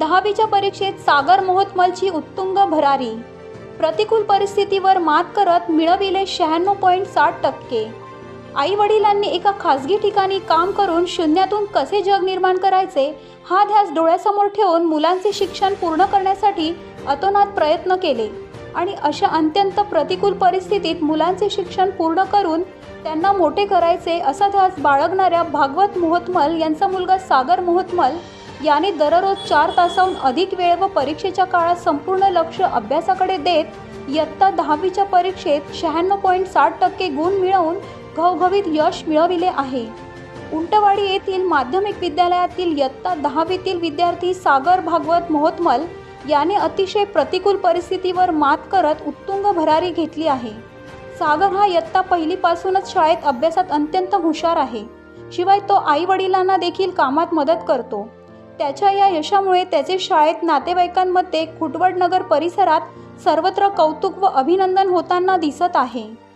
दहावीच्या परीक्षेत सागर मोहतमलची उत्तुंग भरारी. प्रतिकूल परिस्थितीवर मात करत मिळविले शहाण्णव पॉईंट साठ टक्के. आई वडिलांनी एका खाजगी ठिकाणी काम करून शून्यातून कसे जग निर्माण करायचे हा ध्यास डोळ्यासमोर ठेवून मुलांचे शिक्षण पूर्ण करण्यासाठी अतोनात प्रयत्न केले आणि अशा अत्यंत प्रतिकूल परिस्थितीत मुलांचे शिक्षण पूर्ण करून त्यांना मोठे करायचे असा ध्यास बाळगणाऱ्या भागवत मोहतमल यांचा मुलगा सागर मोहतमल याने दररोज चार तासाहून अधिक वेळ व परीक्षेच्या काळात संपूर्ण लक्ष अभ्यासाकडे देत इयत्ता दहावीच्या परीक्षेत शहाण्णव पॉईंट साठ टक्के गुण मिळवून घवघवीत यश मिळविले आहे. उंटवाडी येथील माध्यमिक विद्यालयातील इयत्ता दहावीतील विद्यार्थी सागर भागवत मोहतमल याने अतिशय प्रतिकूल परिस्थितीवर मात करत उत्तुंग भरारी घेतली आहे. सागर हा इयत्ता पहिलीपासूनच शाळेत अभ्यासात अत्यंत हुशार आहे. शिवाय तो आई वडिलांना देखील कामात मदत करतो. त्याच्या या यशामुळे त्याचे शाळेत नातेवाईकांमध्ये खुटवडनगर परिसरात सर्वत्र कौतुक व अभिनंदन होताना दिसत आहे.